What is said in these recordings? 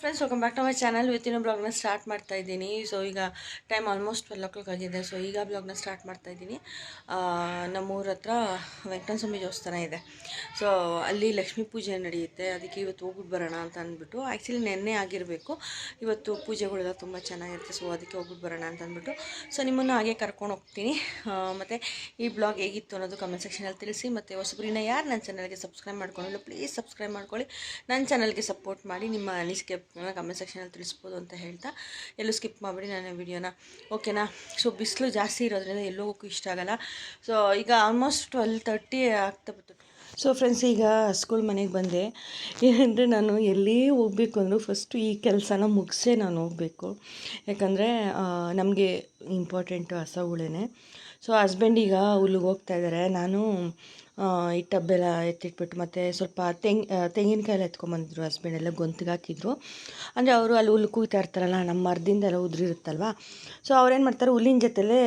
Friends welcome back to my channel ಇವತ್ತಿನ ಬ್ಲಾಗ್ನ start ಮಾಡ್ತಾ ಇದ್ದೀನಿ. ಸೊ ಈಗ time almost twelve o'clock ಆಗಿದೆ. ಸೊ ಈಗ ಬ್ಲಾಗ್ನ ಸ್ಟಾರ್ಟ್ ಮಾಡ್ತಾ ಇದ್ದೀನಿ. ನಮ್ಮೂರ ಹತ್ರ ವೆಂಕಟಸ್ವಾಮಿ ದೇವಸ್ಥಾನ ಇದೆ. ಸೊ ಅಲ್ಲಿ ಲಕ್ಷ್ಮೀ ಪೂಜೆ ನಡೆಯುತ್ತೆ. ಅದಕ್ಕೆ ಇವತ್ತು ಹೋಗ್ಬಿಟ್ಟು ಬರೋಣ ಅಂತ ಅಂದ್ಬಿಟ್ಟು. ಆ್ಯಕ್ಚುಲಿ ನೆನ್ನೆ ಆಗಿರಬೇಕು. ಇವತ್ತು ಪೂಜೆಗಳೆಲ್ಲ ತುಂಬ ಚೆನ್ನಾಗಿರುತ್ತೆ. ಸೊ ಅದಕ್ಕೆ ಹೋಗ್ಬಿಟ್ಟು ಬರೋಣ ಅಂತ ಅಂದ್ಬಿಟ್ಟು. ಸೊ ನಿಮ್ಮನ್ನು ಹಾಗೆ ಕರ್ಕೊಂಡು ಹೋಗ್ತೀನಿ. ಮತ್ತು ಈ ಬ್ಲಾಗ್ ಹೇಗಿತ್ತು ಅನ್ನೋದು ಕಮೆಂಟ್ ಸೆಕ್ಷನಲ್ಲಿ ತಿಳಿಸಿ. ಮತ್ತು ಹೊಸಬ್ರಿನ ಯಾರು ನನ್ನ ಚಾನಲ್ಗೆ ಸಬ್ಸ್ಕ್ರೈಬ್ ಮಾಡ್ಕೊಂಡಿಲ್ಲ ಪ್ಲೀಸ್ ಸಬ್ಸ್ಕ್ರೈಬ್ ಮಾಡ್ಕೊಳ್ಳಿ. ನನ್ನ ಚಾನಲ್ಗೆ ಸಪೋರ್ಟ್ ಮಾಡಿ. ನಿಮ್ಮ ಅನಿಸಿಕೆ ಕಮೆಂಟ್ ಸೆಕ್ಷನಲ್ಲಿ ತಿಳಿಸ್ಬೋದು ಅಂತ ಹೇಳ್ತಾ ಎಲ್ಲೂ ಸ್ಕಿಪ್ ಮಾಡಿಬಿಡಿ ನಾನು ವಿಡಿಯೋನ ಓಕೆನಾ ಸೊ ಬಿಸಿಲು ಜಾಸ್ತಿ ಇರೋದ್ರಿಂದ ಎಲ್ಲೂ ಇಷ್ಟ ಆಗಲ್ಲ. ಸೊ ಈಗ ಆಲ್ಮೋಸ್ಟ್ ಟ್ವೆಲ್ ತರ್ಟಿ ಆಗ್ತಾ ಬಂತು. ಸೊ ಫ್ರೆಂಡ್ಸ್ ಈಗ ಸ್ಕೂಲ್ ಮನೆಗೆ ಬಂದೆ. ಏನಂದರೆ ನಾನು ಎಲ್ಲೇ ಹೋಗಬೇಕು ಅಂದರೂ ಫಸ್ಟು ಈ ಕೆಲಸನ ಮುಗಿಸೇ ನಾನು ಹೋಗಬೇಕು. ಯಾಕಂದರೆ ನಮಗೆ ಇಂಪಾರ್ಟೆಂಟು ಹಸಗಳೇ ಸೊ ಹಸ್ಬೆಂಡ್ ಈಗ ಹುಲ್ಲಿಗೆ ಹೋಗ್ತಾ ಇದ್ದಾರೆ ನಾನು ಈ ಟಬ್ಬೆಲ್ಲ ಎತ್ತಿಟ್ಬಿಟ್ಟು ಮತ್ತು ಸ್ವಲ್ಪ ತೆಂಗ್ ತೆಂಗಿನಕಾಯೆಲ್ಲ ಎತ್ಕೊಂಬಂದಿದ್ರು ಹಸ್ಬೆಂಡ್ ಎಲ್ಲ ಗೊಂತಿಗೆ ಹಾಕಿದ್ರು. ಅಂದರೆ ಅವರು ಅಲ್ಲಿ ಹುಲ್ಲು ಕೂಯ್ತಾ ಇರ್ತಾರಲ್ಲ, ನಮ್ಮ ಮರದಿಂದೆಲ್ಲ ಉದುರಿರುತ್ತಲ್ವ? ಸೊ ಅವ್ರೇನು ಮಾಡ್ತಾರೆ, ಹುಲ್ಲಿನ ಜೊತೆಲೇ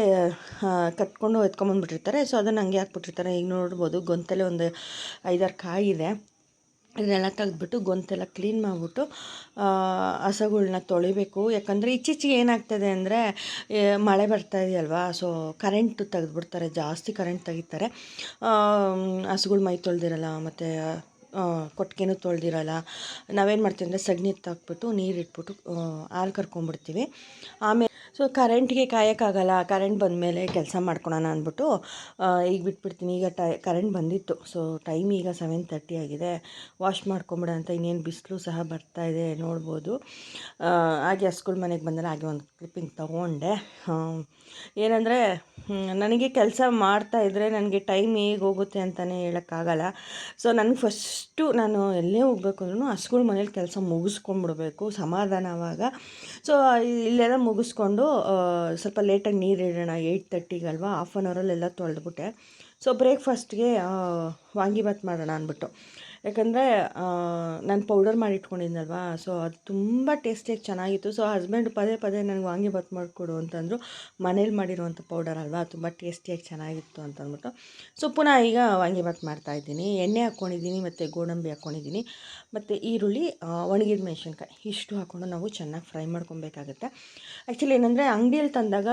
ಕಟ್ಕೊಂಡು ಎತ್ಕೊಂಬಂದ್ಬಿಟ್ಟಿರ್ತಾರೆ. ಸೊ ಅದನ್ನು ಹಂಗೆ ಹಾಕ್ಬಿಟ್ಟಿರ್ತಾರೆ. ಈಗ ನೋಡ್ಬೋದು ಗೊಂತಲ್ಲೇ ಒಂದು ಐದಾರು ಕಾಯಿ ಇದೆ ಇದನ್ನೆಲ್ಲ ತೆಗೆದ್ಬಿಟ್ಟು ಗೊಂತೆಲ್ಲ ಕ್ಲೀನ್ ಮಾಡಿಬಿಟ್ಟು ಹಸುಗಳ್ನ ತೊಳಿಬೇಕು. ಯಾಕಂದರೆ ಇಚ್ಚಿಚ್ಚಿಗೆ ಏನಾಗ್ತದೆ ಅಂದರೆ ಮಳೆ ಬರ್ತಾ ಇದೆಯಲ್ವಾ? ಸೊ ಕರೆಂಟು ತೆಗೆದ್ಬಿಡ್ತಾರೆ, ಜಾಸ್ತಿ ಕರೆಂಟ್ ತೆಗಿತಾರೆ. ಹಸುಗಳು ಮೈ ತೊಳೆದಿರಲ್ಲ, ಮತ್ತು ಕೊಟ್ಟಿಗೆನೂ ತೊಳೆದಿರಲ್ಲ. ನಾವೇನು ಮಾಡ್ತೀವಿ ಅಂದರೆ ಸಗಣಿ ನೀರು ಇಟ್ಬಿಟ್ಟು ಹಾಲು ಕರ್ಕೊಂಬಿಡ್ತೀವಿ ಆಮೇಲೆ ಸೊ ಕರೆಂಟ್ಗೆ ಕಾಯೋಕ್ಕಾಗಲ್ಲ ಕರೆಂಟ್ ಬಂದ ಮೇಲೆ ಕೆಲಸ ಮಾಡ್ಕೊಳೋಣ ಅಂದ್ಬಿಟ್ಟು ಈಗ ಬಿಟ್ಬಿಡ್ತೀನಿ. ಈಗ ಟೈ ಕರೆಂಟ್ ಬಂದಿತ್ತು. ಸೊ ಟೈಮ್ ಈಗ ಸೆವೆನ್ ತರ್ಟಿ ಆಗಿದೆ. ವಾಶ್ ಮಾಡ್ಕೊಂಬಿಡ ಅಂತ ಇನ್ನೇನು ಬಿಸಿಲು ಸಹ ಬರ್ತಾ ಇದೆ ನೋಡ್ಬೋದು. ಹಾಗೆ ಹಸ್ಗಳ ಮನೆಗೆ ಬಂದರೆ ಹಾಗೆ ಒಂದು ಕ್ಲಿಪ್ಪಿಂಗ್ ತೊಗೊಂಡೆ. ಏನಂದರೆ ನನಗೆ ಕೆಲಸ ಮಾಡ್ತಾಯಿದ್ರೆ ನನಗೆ ಟೈಮ್ ಹೇಗೆ ಹೋಗುತ್ತೆ ಅಂತಲೇ ಹೇಳೋಕ್ಕಾಗಲ್ಲ ಸೊ ನನಗೆ ಫಸ್ಟು ನಾನು ಎಲ್ಲೇ ಹೋಗ್ಬೇಕು ಅಂದ್ರೂ ಹಸ್ಗಳ ಮನೇಲಿ ಕೆಲಸ ಮುಗಿಸ್ಕೊಂಡ್ಬಿಡ್ಬೇಕು, ಸಮಾಧಾನ ಆವಾಗ ಸೊ ಇಲ್ಲೆಲ್ಲ ಮುಗಿಸ್ಕೊಂಡು ಸ್ವಲ್ಪ ಲೇಟಾಗಿ ನೀರು ಇಡೋಣ ಏಯ್ಟ್ ತರ್ಟಿಗಲ್ವಾ ಹಾಫ್ ಆನ್ ಅವರಲ್ಲೆಲ್ಲ ತೊಳೆದ್ಬಿಟ್ಟೆ. ಸೊ ಬ್ರೇಕ್ಫಾಸ್ಟ್ಗೆ ವಾಂಗಿಭಾತ್ ಮಾಡೋಣ ಅಂದ್ಬಿಟ್ಟು. ಯಾಕಂದರೆ ನಾನು ಪೌಡರ್ ಮಾಡಿ ಇಟ್ಕೊಂಡಿದ್ನಲ್ವಾ ಸೊ ಅದು ತುಂಬ ಟೇಸ್ಟಿಯಾಗಿ ಚೆನ್ನಾಗಿತ್ತು. ಸೊ ಹಸ್ಬೆಂಡ್ ಪದೇ ಪದೇ ನನಗೆ ವಾಂಗಿಭಾತ್ ಮಾಡಿಕೊಡು ಅಂತಂದರು, ಮನೇಲಿ ಮಾಡಿರುವಂಥ ಪೌಡರ್ ಅಲ್ವಾ, ತುಂಬ ಟೇಸ್ಟಿಯಾಗಿ ಚೆನ್ನಾಗಿತ್ತು ಅಂತಂದ್ಬಿಟ್ಟು. ಸೊ ಪುನಃ ಈಗ ವಾಂಗಿಭಾತ್ ಮಾಡ್ತಾಯಿದ್ದೀನಿ ಎಣ್ಣೆ ಹಾಕ್ಕೊಂಡಿದ್ದೀನಿ ಮತ್ತು ಗೋಡಂಬಿ ಹಾಕ್ಕೊಂಡಿದ್ದೀನಿ ಮತ್ತು ಈರುಳ್ಳಿ ಒಣಗಿದ ಮೆಣಸಿನ್ಕಾಯಿ, ಇಷ್ಟು ಹಾಕ್ಕೊಂಡು ನಾವು ಚೆನ್ನಾಗಿ ಫ್ರೈ ಮಾಡ್ಕೊಬೇಕಾಗುತ್ತೆ. ಆ್ಯಕ್ಚುಲಿ ಏನಂದರೆ ಅಂಗಡಿಯಲ್ಲಿ ತಂದಾಗ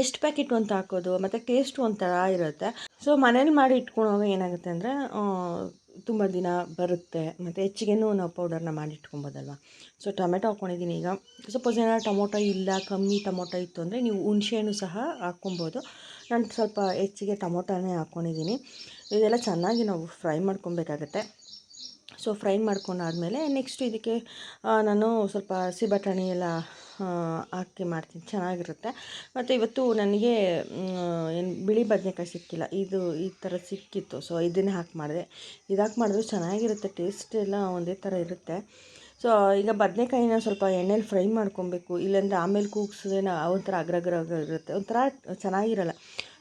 ಎಷ್ಟು ಪ್ಯಾಕೆಟ್ ಅಂತ ಹಾಕೋದು, ಮತ್ತು ಟೇಸ್ಟ್ ಒಂಥರ ಇರುತ್ತೆ. ಸೊ ಮನೇಲಿ ಮಾಡಿ ಇಟ್ಕೊಳೋವಾಗ ಏನಾಗುತ್ತೆ ಅಂದರೆ ತುಂಬ ದಿನ ಬರುತ್ತೆ. ಮತ್ತು ಹೆಚ್ಚಿಗೆನೂ ನಾವು ಪೌಡರ್ನ ಮಾಡಿ ಇಟ್ಕೊಬೋದಲ್ವ? ಸೊ ಟೊಮೆಟೊ ಹಾಕ್ಕೊಂಡಿದ್ದೀನಿ ಈಗ. ಸಪೋಸ್ ಏನಾದ್ರು ಟೊಮೊಟೊ ಇಲ್ಲ, ಕಮ್ಮಿ ಟೊಮೊಟೊ ಇತ್ತು ಅಂದರೆ ನೀವು ಹುಣ್ಸೆಹಣ್ಣು ಸಹ ಹಾಕ್ಕೊಬೋದು ನಾನು ಸ್ವಲ್ಪ ಹೆಚ್ಚಿಗೆ ಟೊಮೊಟೊನೇ ಹಾಕ್ಕೊಂಡಿದ್ದೀನಿ ಇದೆಲ್ಲ ಚೆನ್ನಾಗಿ ನಾವು ಫ್ರೈ ಮಾಡ್ಕೊಬೇಕಾಗತ್ತೆ. ಸೊ ಫ್ರೈ ಮಾಡ್ಕೊಂಡಾದಮೇಲೆ ನೆಕ್ಸ್ಟ್ ಇದಕ್ಕೆ ನಾನು ಸ್ವಲ್ಪ ಹಸಿ ಬಟಾಣಿ ಎಲ್ಲ ಹಾಕಿ ಮಾಡ್ತೀನಿ. ಚೆನ್ನಾಗಿರುತ್ತೆ. ಮತ್ತು ಇವತ್ತು ನನಗೆ ಏನು ಬಿಳಿ ಬದನೆಕಾಯಿ ಸಿಕ್ಕಿಲ್ಲ. ಇದು ಈ ಥರ ಸಿಕ್ಕಿತ್ತು. ಸೊ ಇದನ್ನೇ ಹಾಕಿ ಮಾಡಿದೆ. ಇದು ಮಾಡಿದ್ರು ಚೆನ್ನಾಗಿರುತ್ತೆ. ಟೇಸ್ಟ್ ಎಲ್ಲ ಒಂದೇ ಥರ ಇರುತ್ತೆ. ಸೊ ಈಗ ಬದನೆಕಾಯಿನ ಸ್ವಲ್ಪ ಎಣ್ಣೆಲಿ ಫ್ರೈ ಮಾಡ್ಕೊಬೇಕು. ಇಲ್ಲಾಂದರೆ ಆಮೇಲೆ ಕೂಗಿಸಿದ್ರೆ ಒಂಥರ ಅಗ್ರಗ್ರ ಇರುತ್ತೆ. ಒಂಥರ ಚೆನ್ನಾಗಿರಲ್ಲ.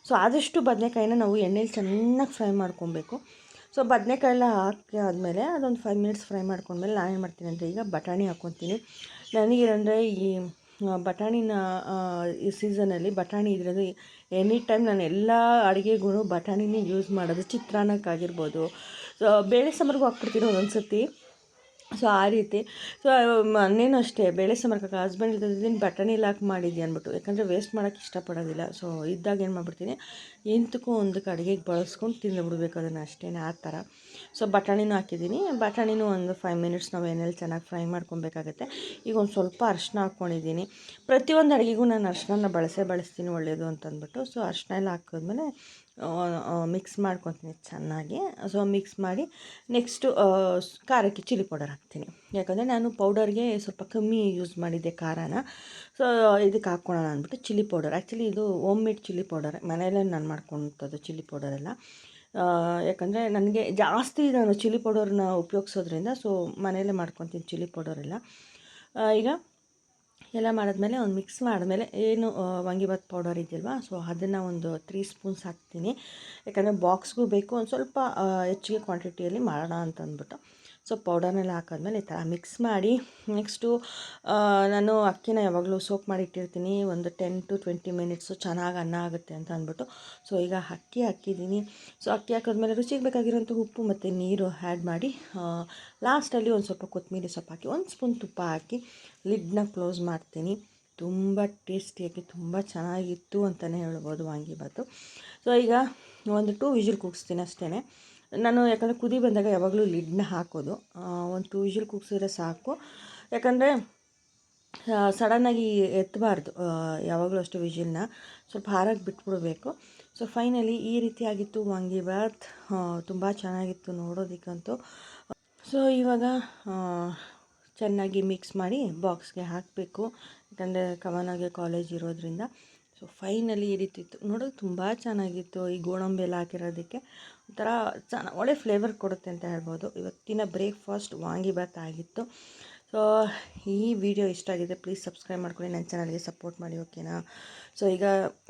ಸೊ ಆದಷ್ಟು ಬದನೆಕಾಯಿನ ನಾವು ಎಣ್ಣೆಲಿ ಚೆನ್ನಾಗಿ ಫ್ರೈ ಮಾಡ್ಕೊಬೇಕು. ಸೊ ಬದನೆಕಾಯಿ ಎಲ್ಲ ಹಾಕಿ ಆದಮೇಲೆ ಅದೊಂದು ಫೈವ್ ಮಿನಿಟ್ಸ್ ಫ್ರೈ ಮಾಡ್ಕೊಂಡ್ಮೇಲೆ ನಾನು ಏನು ಮಾಡ್ತೀನಿ ಅಂದರೆ ಈಗ ಬಟಾಣಿ ಹಾಕ್ಕೊತೀನಿ ನನಗೇನಂದರೆ ಈ ಬಟಾಣಿನ ಈ ಸೀಸನಲ್ಲಿ ಬಟಾಣಿ ಇದ್ರದ್ದು ಎನಿ ಟೈಮ್ ನಾನು ಎಲ್ಲ ಅಡುಗೆಗೂ ಬಟಾಣಿನೇ ಯೂಸ್ ಮಾಡೋದು ಚಿತ್ರಾನ್ನಕ್ಕಾಗಿರ್ಬೋದು. ಸೊ ಬೇಳೆ ಸಾಂಬಾರಿಗೂ ಹಾಕ್ಬಿಡ್ತೀನಿ ಒಂದೊಂದು ಸರ್ತಿ ಸೊ ಆ ರೀತಿ. ಸೊ ಮೊನ್ನೆನೂ ಅಷ್ಟೇ, ಬೇಳೆ ಸಾಂಬಾರು ಹಸ್ಬೆಂಡ್ ಇಲ್ದಿದ್ದೀನಿ ಬಟಾಣಿ ಹಾಕಿ ಮಾಡಿದ್ದೆ ಅಂದ್ಬಿಟ್ಟು ಯಾಕಂದರೆ ವೇಸ್ಟ್ ಮಾಡೋಕ್ಕೆ ಇಷ್ಟಪಡೋದಿಲ್ಲ. ಸೊ, ಇದ್ದಾಗ ಏನು ಮಾಡ್ಬಿಡ್ತೀನಿ ಎಂತಕ್ಕೂ ಒಂದಕ್ಕೆ ಅಡುಗೆಗೆ ಬಳಸ್ಕೊಂಡು ತಿಂದು ಬಿಡಬೇಕು ಅದನ್ನು ಅಷ್ಟೇ ಆ ಥರ. ಸೊ ಬಟಾಣಿನೂ ಹಾಕಿದ್ದೀನಿ. ಬಟಾಣಿನೂ ಒಂದು ಫೈವ್ ಮಿನಿಟ್ಸ್ ನಾವು ಎಣ್ಣೆಲಿ ಚೆನ್ನಾಗಿ ಫ್ರೈ ಮಾಡ್ಕೊಬೇಕಾಗತ್ತೆ. ಈಗ ಒಂದು ಸ್ವಲ್ಪ ಅರ್ಶಿನ ಹಾಕ್ಕೊಂಡಿದ್ದೀನಿ ಪ್ರತಿಯೊಂದು ಅಡುಗೆಗೂ ನಾನು ಅರ್ಶಿನ ಬಳಸೇ ಬಳಸ್ತೀನಿ ಒಳ್ಳೆಯದು ಅಂತಂದ್ಬಿಟ್ಟು. ಸೊ ಅರ್ಶಿನ ಎಲ್ಲ ಹಾಕಿದ್ಮೇಲೆ ಮಿಕ್ಸ್ ಮಾಡ್ಕೊತೀನಿ ಚೆನ್ನಾಗಿ. ಸೊ ಮಿಕ್ಸ್ ಮಾಡಿ ನೆಕ್ಸ್ಟು ಖಾರಕ್ಕೆ ಚಿಲ್ಲಿ ಪೌಡರ್ ಹಾಕ್ತೀನಿ. ಯಾಕಂದರೆ ನಾನು ಪೌಡರ್ಗೆ ಸ್ವಲ್ಪ ಕಮ್ಮಿ ಯೂಸ್ ಮಾಡಿದ್ದೆ ಖಾರನ. ಸೊ ಇದಕ್ಕೆ ಹಾಕ್ಕೊಳ್ಳೋಣ ಅಂದ್ಬಿಟ್ಟು ಚಿಲ್ಲಿ ಪೌಡರ್ ಆ್ಯಕ್ಚುಲಿ ಇದು ಓಮ್ ಮೇಡ್ ಚಿಲ್ಲಿ ಪೌಡರ್ ಮನೆಯಲ್ಲೇ ನಾನು ಮಾಡ್ಕೊತದ್ದು ಚಿಲ್ಲಿ ಪೌಡರೆಲ್ಲ ಯಾಕಂದರೆ ನನಗೆ ಜಾಸ್ತಿ ನಾನು ಚಿಲ್ಲಿ ಪೌಡರ್ನ ಉಪಯೋಗಿಸೋದ್ರಿಂದ, ಸೊ ಮನೆಯಲ್ಲೇ ಮಾಡ್ಕೊತೀನಿ ಚಿಲ್ಲಿ ಪೌಡರೆಲ್ಲ. ಈಗ ಎಲ್ಲ ಮಾಡಿದ್ಮೇಲೆ ಒಂದು ಮಿಕ್ಸ್ ಮಾಡಿದ್ಮೇಲೆ ಏನು ವಾಂಗಿಭಾತ್ ಪೌಡರ್ ಇದೆಯಲ್ವಾ, ಸೊ ಅದನ್ನು ಒಂದು ತ್ರೀ ಸ್ಪೂನ್ಸ್ ಹಾಕ್ತೀನಿ. ಯಾಕಂದರೆ ಬಾಕ್ಸ್ಗೂ ಬೇಕು, ಒಂದು ಸ್ವಲ್ಪ ಹೆಚ್ಚಿಗೆ ಕ್ವಾಂಟಿಟಿಯಲ್ಲಿ ಮಾಡೋಣ ಅಂತ ಅಂದ್ಬಿಟ್ಟು ಸೊ ಪೌಡರ್ನೆಲ್ಲ ಹಾಕಿದ್ಮೇಲೆ ಈ ಥರ ಮಿಕ್ಸ್ ಮಾಡಿ ನೆಕ್ಸ್ಟು ನಾನು ಅಕ್ಕಿನ ಯಾವಾಗಲೂ ಸೋಪ್ ಮಾಡಿ ಇಟ್ಟಿರ್ತೀನಿ. ಒಂದು ಟೆನ್ ಟು ಟ್ವೆಂಟಿ ಮಿನಿಟ್ಸು ಚೆನ್ನಾಗಿ ಅನ್ನ ಆಗುತ್ತೆ ಅಂತ ಅಂದ್ಬಿಟ್ಟು. ಸೊ ಈಗ ಅಕ್ಕಿ ಹಾಕಿದ್ದೀನಿ. ಸೊ ಅಕ್ಕಿ ಹಾಕಿದ್ಮೇಲೆ ರುಚಿಗೆ ಬೇಕಾಗಿರೋಂಥ ಉಪ್ಪು ಮತ್ತು ನೀರು ಆ್ಯಡ್ ಮಾಡಿ ಲಾಸ್ಟಲ್ಲಿ ಒಂದು ಸ್ವಲ್ಪ ಕೊತ್ತಂಬರಿ ಸೊಪ್ಪು ಹಾಕಿ, ಒಂದು ಸ್ಪೂನ್ ತುಪ್ಪ ಹಾಕಿ ಲಿಡ್ನ ಕ್ಲೋಸ್ ಮಾಡ್ತೀನಿ. ತುಂಬ ಟೇಸ್ಟಿಯಾಗಿ ತುಂಬ ಚೆನ್ನಾಗಿತ್ತು ಅಂತಲೇ ಹೇಳ್ಬೋದು ವಾಂಗಿಬಾತು ಸೊ ಈಗ ಒಂದು ಟೂ ವಿಜಿಲ್ ಕೂಗಿಸ್ತೀನಿ ಅಷ್ಟೇ ನಾನು ಯಾಕಂದರೆ ಕುದಿ ಬಂದಾಗ ಯಾವಾಗಲೂ ಲಿಡ್ನ ಹಾಕೋದು. ಒಂದು ಟೂ ವಿಜಿಲ್ ಕುಗ್ಸಿದ್ರೆ ಸಾಕು. ಯಾಕಂದರೆ ಸಡನ್ನಾಗಿ ಎತ್ತಬಾರ್ದು ಯಾವಾಗಲೂ ಅಷ್ಟು ವಿಜಿಲ್ನ ಸ್ವಲ್ಪ ಹಾರಾಗಿ ಬಿಟ್ಬಿಡಬೇಕು. ಸೊ ಫೈನಲಿ ಈ ರೀತಿಯಾಗಿತ್ತು ವಾಂಗಿಬಾತ್ ತುಂಬ ಚೆನ್ನಾಗಿತ್ತು ನೋಡೋದಕ್ಕಂತೂ. ಸೊ ಇವಾಗ ಚೆನ್ನಾಗಿ ಮಿಕ್ಸ್ ಮಾಡಿ ಬಾಕ್ಸ್ಗೆ ಹಾಕಬೇಕು. ಯಾಕಂದರೆ ಕಮನಾಗೆ ಕಾಲೇಜ್ ಇರೋದ್ರಿಂದ. ಸೊ ಫೈನಲಿ ಈ ರೀತಿ ಇತ್ತು. ನೋಡೋದು ತುಂಬ ಚೆನ್ನಾಗಿತ್ತು ಈ ಗೋಡಂಬಿ ಎಲ್ಲ ಹಾಕಿರೋದಕ್ಕೆ. ಒಂಥರ ಚೆನ್ನ ಒಳ್ಳೆ ಫ್ಲೇವರ್ ಕೊಡುತ್ತೆ ಅಂತ ಹೇಳ್ಬೋದು. ಇವತ್ತಿನ ಬ್ರೇಕ್ಫಾಸ್ಟ್ ವಾಂಗಿಬಾತ್ ಆಗಿತ್ತು. ಸೊ ಈ ವಿಡಿಯೋ ಇಷ್ಟ ಆಗಿದೆ ಪ್ಲೀಸ್ ಸಬ್ಸ್ಕ್ರೈಬ್ ಮಾಡ್ಕೊಳ್ಳಿ. ನನ್ನ ಚಾನಲ್ಗೆ ಸಪೋರ್ಟ್ ಮಾಡಿ ಓಕೆನಾ ಸೊ ಈಗ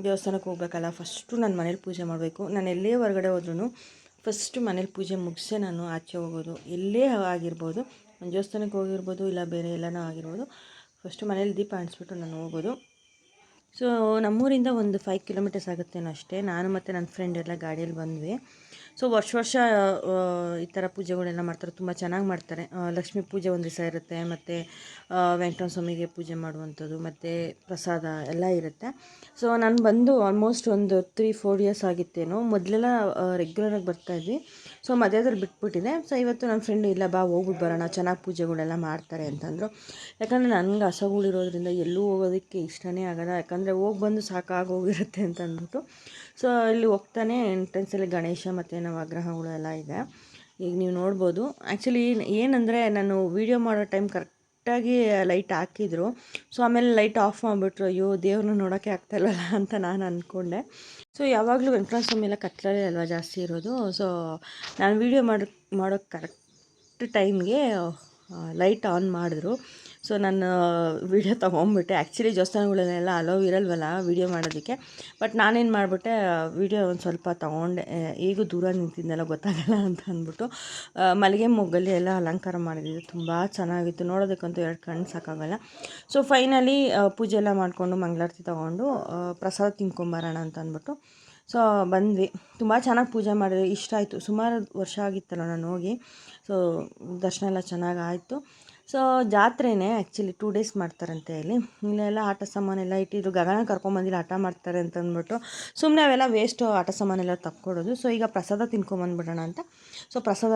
ದೇವಸ್ಥಾನಕ್ಕೆ ಹೋಗ್ಬೇಕಲ್ಲ ಫಸ್ಟು ನಾನು ಮನೇಲಿ ಪೂಜೆ ಮಾಡಬೇಕು. ನಾನು ಎಲ್ಲೇ ಹೊರಗಡೆ ಹೋದ್ರೂ ಫಸ್ಟು ಮನೇಲಿ ಪೂಜೆ ಮುಗಿಸೆ ನಾನು ಆಚೆ ಹೋಗೋದು. ಎಲ್ಲೇ ಆಗಿರ್ಬೋದು ನನ್ನ ದೇವಸ್ಥಾನಕ್ಕೆ ಹೋಗಿರ್ಬೋದು, ಇಲ್ಲ ಬೇರೆ ಎಲ್ಲನೂ ಆಗಿರ್ಬೋದು ಫಸ್ಟು ಮನೇಲಿ ದೀಪ ಅಂಟಿಸ್ಬಿಟ್ಟು ನಾನು ಹೋಗೋದು. ಸೊ ನಮ್ಮೂರಿಂದ ಒಂದು ಫೈವ್ ಕಿಲೋಮೀಟರ್ಸ್ ಆಗುತ್ತೇನೋ ಅಷ್ಟೇ. ನಾನು ಮತ್ತು ನನ್ನ ಫ್ರೆಂಡ್ ಎಲ್ಲ ಗಾಡಿಯಲ್ಲಿ ಬಂದ್ವಿ. ಸೊ ವರ್ಷ ವರ್ಷ ಈ ಥರ ಪೂಜೆಗಳೆಲ್ಲ ಮಾಡ್ತಾರೆ. ತುಂಬ ಚೆನ್ನಾಗಿ ಮಾಡ್ತಾರೆ. ಲಕ್ಷ್ಮೀ ಪೂಜೆ ಒಂದು ದಿವಸ ಇರುತ್ತೆ. ಮತ್ತು ವೆಂಕಟರಮಣ ಸ್ವಾಮಿಗೆ ಪೂಜೆ ಮಾಡುವಂಥದ್ದು. ಮತ್ತು, ಪ್ರಸಾದ ಎಲ್ಲ ಇರುತ್ತೆ. ಸೊ ನಾನು ಬಂದು ಆಲ್ಮೋಸ್ಟ್ ಒಂದು ತ್ರೀ ಫೋರ್ ಇಯರ್ಸ್ ಆಗಿತ್ತೇನೋ. ಮೊದಲೆಲ್ಲ ರೆಗ್ಯುಲರಾಗಿ ಬರ್ತಾಯಿದ್ವಿ ಸೊ ಮಧ್ಯದಲ್ಲಿ ಬಿಟ್ಬಿಟ್ಟಿದೆ. ಸೊ ಇವತ್ತು ನನ್ನ ಫ್ರೆಂಡ್ ಇಲ್ಲ, ಬಾ ಹೋಗ್ಬಿಟ್ಟು ಬರೋಣ. ಚೆನ್ನಾಗಿ ಪೂಜೆಗಳೆಲ್ಲ ಮಾಡ್ತಾರೆ ಅಂತಂದರು. ಯಾಕಂದರೆ ನನಗೆ ಹಸಗಳಿರೋದ್ರಿಂದ ಎಲ್ಲೂ ಹೋಗೋದಕ್ಕೆ ಇಷ್ಟನೇ ಆಗೋಲ್ಲ. ಯಾಕಂದರೆ ಹೋಗಿ ಬಂದು ಸಾಕಾಗೋಗಿರುತ್ತೆ ಅಂತ ಅಂದ್ಬಿಟ್ಟು. ಸೊ ಇಲ್ಲಿ ಹೋಗ್ತಾನೆ ಎಂಟ್ರೆನ್ಸಲ್ಲಿ ಗಣೇಶ ಮತ್ತು ನವಗ್ರಹಗಳು ಎಲ್ಲ ಇದೆ. ಈಗ ನೀವು ನೋಡ್ಬೋದು. ಆ್ಯಕ್ಚುಲಿ ಏನಂದರೆ ನಾನು ವೀಡಿಯೋ ಮಾಡೋ ಟೈಮ್ ಕರೆಕ್ಟಾಗಿ ಲೈಟ್ ಹಾಕಿದ್ರು. ಸೊ ಆಮೇಲೆ ಲೈಟ್ ಆಫ್ ಮಾಡಿಬಿಟ್ರು. ಅಯ್ಯೋ, ದೇವ್ರನ್ನ ನೋಡೋಕ್ಕೆ ಆಗ್ತಾಯಿಲ್ಲ ಅಂತ ನಾನು ಅಂದ್ಕೊಂಡೆ ಸೊ ಯಾವಾಗಲೂ ವೆಂಕಟೇಶ್ವರ ಸ್ವಾಮಿ ಎಲ್ಲ ಕತ್ಲಲ್ಲೇ ಅಲ್ವಾ ಜಾಸ್ತಿ ಇರೋದು. ಸೊ ನಾನು ವೀಡಿಯೋ ಮಾಡೋ ಮಾಡೋಕ್ಕೆ ಕರೆಕ್ಟ್ ಟೈಮ್ಗೆ ಲೈಟ್ ಆನ್ ಮಾಡಿದ್ರು. ಸೊ ನಾನು ವಿಡಿಯೋ ತೊಗೊಂಬಿಟ್ಟೆ. ಆ್ಯಕ್ಚುಲಿ ಜೋಸ್ತಾನಗಳನ್ನೆಲ್ಲ ಅಲೋವ್ ಇರಲ್ವಲ್ಲ ವೀಡಿಯೋ ಮಾಡೋದಕ್ಕೆ. ಬಟ್ ನಾನೇನು ಮಾಡಿಬಿಟ್ಟೆ ವೀಡಿಯೋ ಒಂದು ಸ್ವಲ್ಪ ತೊಗೊಂಡೆ. ಈಗೂ ದೂರ ನಿಂತಿದ್ದೆಲ್ಲ ಗೊತ್ತಾಗಲ್ಲ ಅಂತ ಅಂದ್ಬಿಟ್ಟು ಮಲ್ಲಿಗೆ ಮೊಗ್ಗಲ್ಲಿ ಎಲ್ಲ ಅಲಂಕಾರ ಮಾಡಿದ್ದೆ ತುಂಬ ಚೆನ್ನಾಗಿತ್ತು. ನೋಡೋದಕ್ಕಂತೂ ಎರಡು ಕಣ್ಣು ಸಾಕಾಗಲ್ಲ. ಸೊ ಫೈನಲಿ ಪೂಜೆ ಎಲ್ಲ ಮಾಡಿಕೊಂಡು ಮಂಗಳಾರತಿ ತೊಗೊಂಡು ಪ್ರಸಾದ ತಿನ್ಕೊಂಬರೋಣ ಅಂತ ಅಂದ್ಬಿಟ್ಟು, ಸೊ ಬಂದ್ವಿ. ತುಂಬ ಚೆನ್ನಾಗಿ ಪೂಜೆ ಮಾಡಿದ್ವಿ ಇಷ್ಟ ಆಯಿತು. ಸುಮಾರು ವರ್ಷ ಆಗಿತ್ತಲ್ಲ ನಾನು ಹೋಗಿ. ಸೊ ದರ್ಶನ ಎಲ್ಲ ಚೆನ್ನಾಗಿ ಆಯಿತು. ಸೊ ಜಾತ್ರೆನೇ ಆ್ಯಕ್ಚುಲಿ ಟೂ ಡೇಸ್ ಮಾಡ್ತಾರಂತೆ ಇಲ್ಲಿ ಇಲ್ಲೆಲ್ಲ ಆಟ ಸಾಮಾನೆಲ್ಲ ಇಟ್ಟಿದ್ರು. ಗಗನ ಕರ್ಕೊಂಬಂದಿಲ್ಲ ಆಟ ಮಾಡ್ತಾರೆ ಅಂತ ಅಂದ್ಬಿಟ್ಟು. ಸುಮ್ಮನೆ ಅವೆಲ್ಲ ವೇಸ್ಟು ಆಟ ಸಾಮಾನೆಲ್ಲ ತಕ್ಕೊಡೋದು. ಸೊ ಈಗ ಪ್ರಸಾದ ತಿನ್ಕೊಂಬಂದ್ಬಿಡೋಣ ಅಂತ. ಸೊ ಪ್ರಸಾದ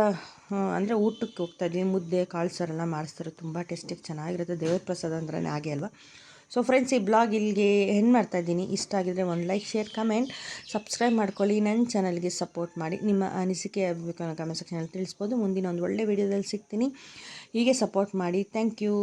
ಅಂದರೆ ಊಟಕ್ಕೆ ಹೋಗ್ತಾ ಇದ್ವಿ. ಮುದ್ದೆ, ಕಾಳು ಸಾರೆಲ್ಲ ಮಾಡಿಸ್ತಾರೆ. ತುಂಬ ಟೇಸ್ಟಿಗೆ ಚೆನ್ನಾಗಿರುತ್ತೆ. ದೇವ್ರ ಪ್ರಸಾದ ಅಂದ್ರೆ ಹಾಗೆ ಅಲ್ವಾ? ಸೊ ಫ್ರೆಂಡ್ಸ್ ಈ ಬ್ಲಾಗ್ ಇಲ್ಲಿಗೆ ಏನು ಮಾಡ್ತಾಯಿದ್ದೀನಿ ಇಷ್ಟ ಆಗಿದ್ರೆ ಒಂದು ಲೈಕ್ ಶೇರ್ ಕಮೆಂಟ್ ಸಬ್ಸ್ಕ್ರೈಬ್ ಮಾಡ್ಕೊಳ್ಳಿ. ನನ್ನ ಚಾನಲ್ಗೆ ಸಪೋರ್ಟ್ ಮಾಡಿ. ನಿಮ್ಮ ಅನಿಸಿಕೆ ಆಗಬೇಕು ಕಮೆಂಟ್ ಸೆಕ್ಷನಲ್ಲಿ ತಿಳಿಸ್ಬೋದು. ಮುಂದಿನ ಒಂದು ಒಳ್ಳೆ ವೀಡಿಯೋದಲ್ಲಿ ಸಿಗ್ತೀನಿ. ಹೀಗೆ ಸಪೋರ್ಟ್ ಮಾಡಿ. Thank you